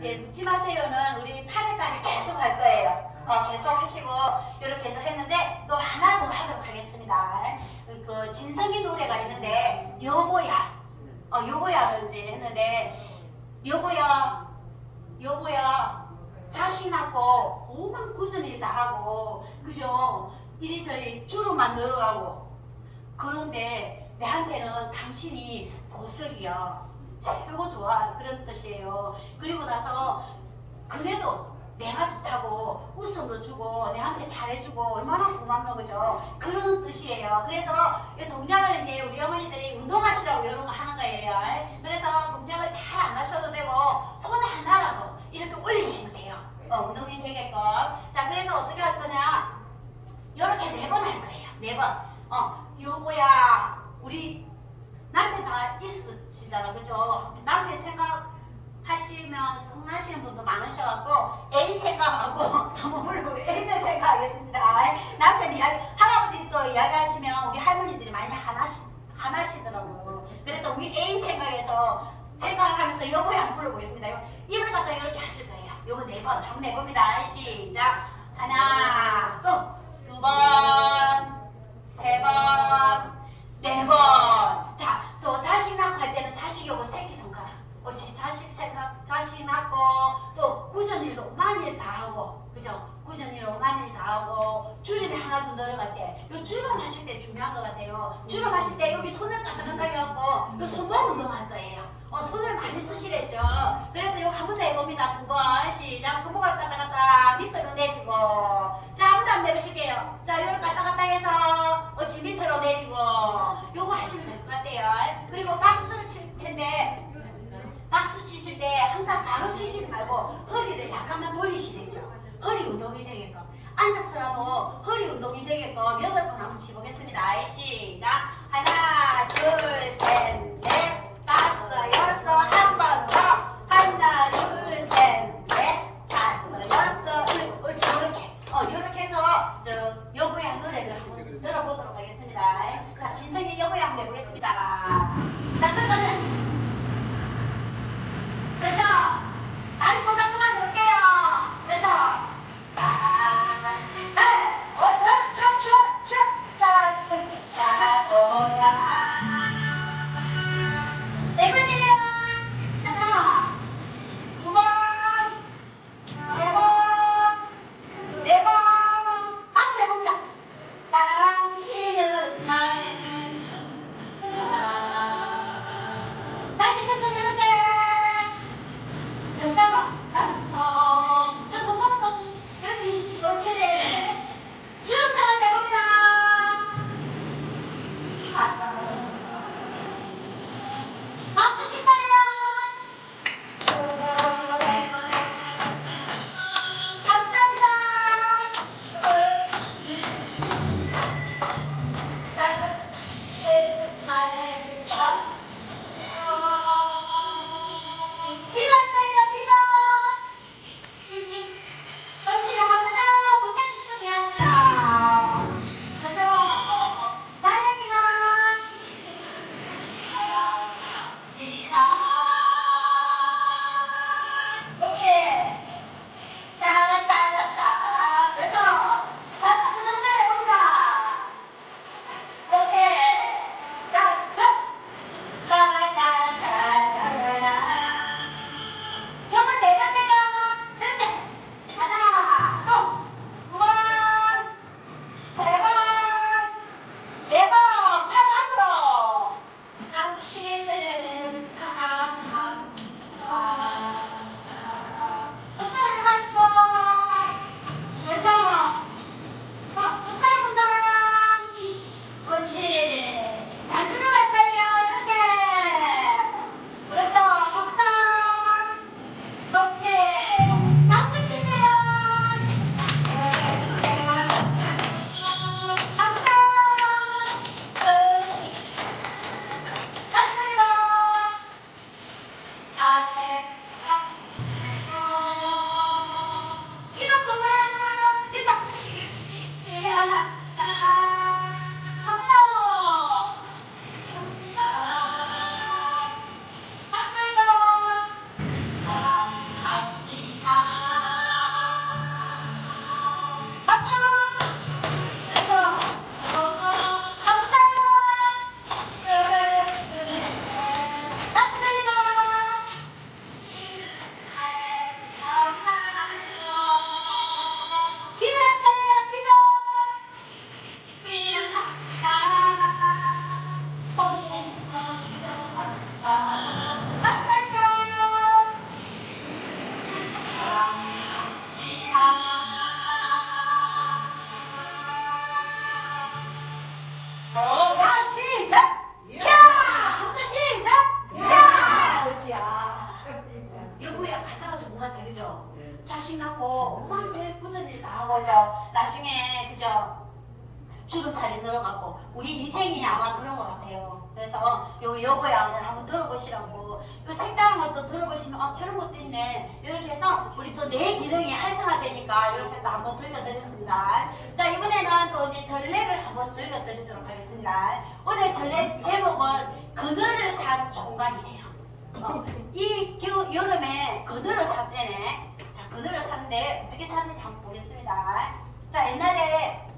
이제 묻지 마세요는 우리 8회까지 계속 할 거예요. 어, 계속 하시고 이렇게 해서 했는데 또 하나 더 하도록 하겠습니다. 그, 그 진성이 노래가 있는데 여보야, 어, 여보야를 이제 했는데 여보야, 여보야 자신 낳고 오만 구전 일다 하고 그죠? 이리저리 주로만 늘어가고 그런데 내한테는 당신이 보석이야. 최고 좋아. 그런 뜻이에요. 그리고 나서 그래도 내가 좋다고 웃음도 주고 내한테 잘해주고 얼마나 고맙노 그죠? 그런 뜻이에요. 그래서 이 동작을 이제 우리 어머니들이 운동하시라고 이런 거 하는 거예요. 그래서 동작을 잘 안 하셔도 되고 손 하나라도 이렇게 올리시면 돼요. 어, 운동이 되게끔. 자, 그래서 어떻게 할 거냐? 이렇게 네 번 할 거예요. 네 번. 어, 요거야. 우리 남편 다 있으시잖아. 그죠? 남편 생각하시면 성나시는 분도 많으셔갖고 애인 생각하고 물론 애인을 생각하겠습니다. 남편 이야기, 할아버지 또 이야기하시면 우리 할머니들이 많이 하나시, 하나시더라고요. 그래서 우리 애인 생각해서 생각하면서 여보야 한번 불러보겠습니다. 요- 입을 갖다 이렇게 하실 거예요. 요거 네 번. 한번 해봅니다. 시작. 하나, 또, 두 번, 세 번, 네 번. 자, 또 자식 낳고 할 때는 자식 요거 새끼손가락. 옳지. 자식 생각, 자식 낳고, 또 구전일도 만일 다 하고, 그죠? 구전일도 만일 다 하고, 주름이 하 나더 늘어갈 때, 요 주름 하실 때 중요한 것 같아요. 주름 하실 때 여기 손을 까딱까딱 해갖고, 요 손목 운동할 거예요. 어, 손을 많이 쓰시랬죠. 그래서 이거 한번 더 해봅니다. 두 번. 시작. 손목을 까딱 갔다 밑으로 내리고. 자, 한 번더 내리실게요. 자, 요를 까딱 갔다 해서, 어치 밑으로 내리고. 요거 하시면 될 것 같아요. 그리고 박수를 칠 텐데, 박수 치실 때 항상 바로 치시지 말고 허리를 약간만 돌리시겠죠. 허리 운동이 되게끔. 앉아서라도 허리 운동이 되게끔 여덟 번 한번 치보겠습니다. 시작. 하나, 둘, 셋, 넷, 다섯, 여섯, 한 번 더. 하나, 둘, 셋, 넷, 다섯, 여섯, 일곱, 이렇게. 어, 이렇게 해서 저 여보야 노래를 한번 들어보도록 하겠습니다. 자, 진성이 여보야 한번 해보겠습니다. 그죠? 네. 자식 낳고 엄마한테 굳은 일다 하고죠. 나중에 그죠? 주름살이 늘어가고 우리 인생이 아마 그런 것 같아요. 그래서 요 여보야 한번 들어보시라고 요 색다른 것도 들어보시면 아 저런 것도 있네 이렇게 해서 우리 또 내 기능이 활성화되니까 이렇게 또 한번 들려드렸습니다. 자 이번에는 또 이제 전례를 한번 들려드리도록 하겠습니다. 오늘 전례 제목은 그늘을 산 총각이에요. 어, 이 겨, 여름에 그늘을 산대네. 자, 그늘을 산대. 어떻게 사는지 한번 보겠습니다. 자, 옛날에